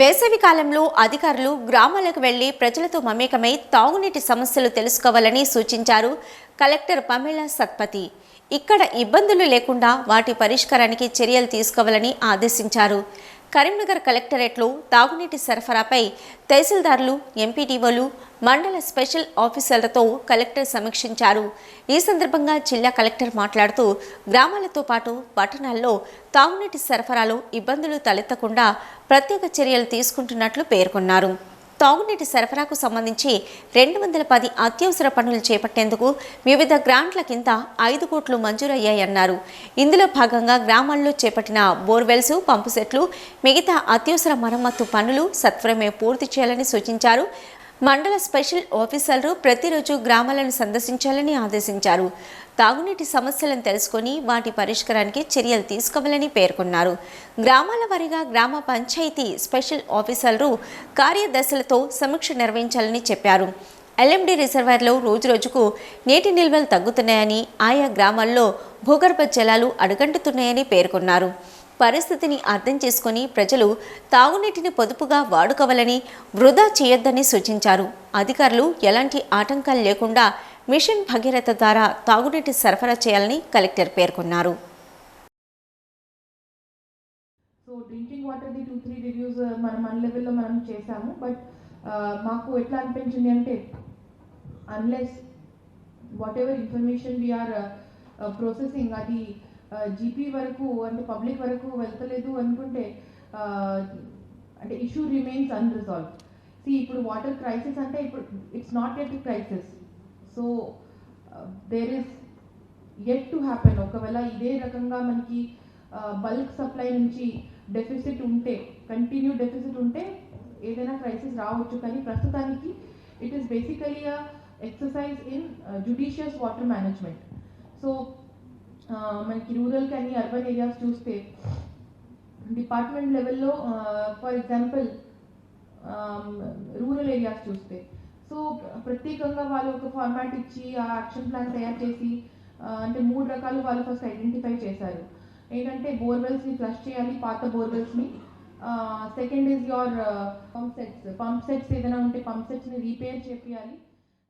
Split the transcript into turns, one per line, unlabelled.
వేసవి కాలంలో అధికారులు గ్రామాలకు వెళ్ళి ప్రజలతో మమేకమై తాగునీటి సమస్యలు తెలుసుకోవాలని సూచించారు కలెక్టర్ పమేళ సత్పతి. ఇక్కడ ఇబ్బందులు లేకుండా వాటి పరిష్కారానికి చర్యలు తీసుకోవాలని ఆదేశించారు. కరీంనగర్ కలెక్టరేట్లో తాగునీటి సరఫరాపై తహసీల్దార్లు ఎంపీటీఓలు మండల స్పెషల్ ఆఫీసర్లతో కలెక్టర్ సమీక్షించారు. ఈ సందర్భంగా జిల్లా కలెక్టర్ మాట్లాడుతూ గ్రామాలతో పాటు పట్టణాల్లో తాగునీటి సరఫరాలో ఇబ్బందులు తలెత్తకుండా ప్రత్యేక చర్యలు తీసుకుంటున్నట్లు పేర్కొన్నారు. తాగునీటి సరఫరాకు సంబంధించి రెండు వందల పది అత్యవసర పనులు చేపట్టేందుకు వివిధ గ్రాంట్ల కింద ఐదు కోట్లు మంజూరయ్యాయన్నారు. ఇందులో భాగంగా గ్రామాల్లో చేపట్టిన బోర్వెల్స్ పంపు సెట్లు మిగతా అత్యవసర మరమ్మత్తు పనులు సత్వరమే పూర్తి చేయాలని సూచించారు. మండల స్పెషల్ ఆఫీసర్లు ప్రతిరోజు గ్రామాలను సందర్శించాలని ఆదేశించారు. తాగునీటి సమస్యలను తెలుసుకొని వాటి పరిష్కారానికి చర్యలు తీసుకోవాలని పేర్కొన్నారు. గ్రామాల వారీగా గ్రామ పంచాయతీ స్పెషల్ ఆఫీసర్లు కార్యదర్శులతో సమీక్ష నిర్వహించాలని చెప్పారు. ఎల్ఎండి రిజర్వాయర్లో రోజురోజుకు నీటి నిల్వలు తగ్గుతున్నాయని ఆయా గ్రామాల్లో భూగర్భ జలాలు అడుగంటుతున్నాయని పేర్కొన్నారు. పరిస్థితిని అర్థం చేసుకొని ప్రజలు తాగునీటిని పొదుపుగా వాడుకోవాలని వృధా చేయొద్దని సూచించారు. అధికారులు ఎలాంటి ఆటంకాలు లేకుండా మిషన్ భగీరథ ద్వారా తాగునీటి సరఫరా చేయాలని కలెక్టర్ పేర్కొన్నారు.
సో డ్రింకింగ్ వాటర్ది టూ త్రీ రివ్యూస్ మన మన లెవెల్లో మనం చేశాము. బట్ uh, మాకు ఎట్లా అనిపించింది అంటే unless whatever information we are processing అది జీపీ వరకు అంటే పబ్లిక్ వరకు వెళ్తలేదు అనుకుంటే అంటే ఇష్యూ రిమైన్స్ అన్రిజాల్వ్ సి ఇప్పుడు వాటర్ క్రైసిస్ అంటే ఇప్పుడు it's not a crisis so there is at to happen ఒకవేళ ఇదే రకంగా మనకి బల్క్ సప్లై నుంచి డెఫిసిట్ ఉంటే కంటిన్యూ డెఫిసిట్ ఉంటే ఏదైనా క్రైసిస్ రావచ్చు. కానీ ప్రస్తుతానికి it is basically exercise in judicious water management so మనకి రూరల్ కానీ అర్బన్ ఏరియాస్ చూస్తే డిపార్ట్మెంట్ లెవెల్లో ఫర్ ఎగ్జాంపుల్ రూరల్ ఏరియాస్ చూస్తే. సో ప్రత్యేకంగా వాళ్ళు ఒక ఫార్మాట్ ఇచ్చి ఆ యాక్షన్ ప్లాన్ తయారు చేసి అంటే మూడు రకాలు వాళ్ళు ఫస్ట్ ఐడెంటిఫై చేశారు. ఏంటంటే బోర్వెల్స్ని ఫ్లష్ చేయాలి పాత బోర్వెల్స్ని second is your pump sets pump sets ఏదైనా ఉంటే పంప్ సెట్స్ని రీపేర్ చేయాలి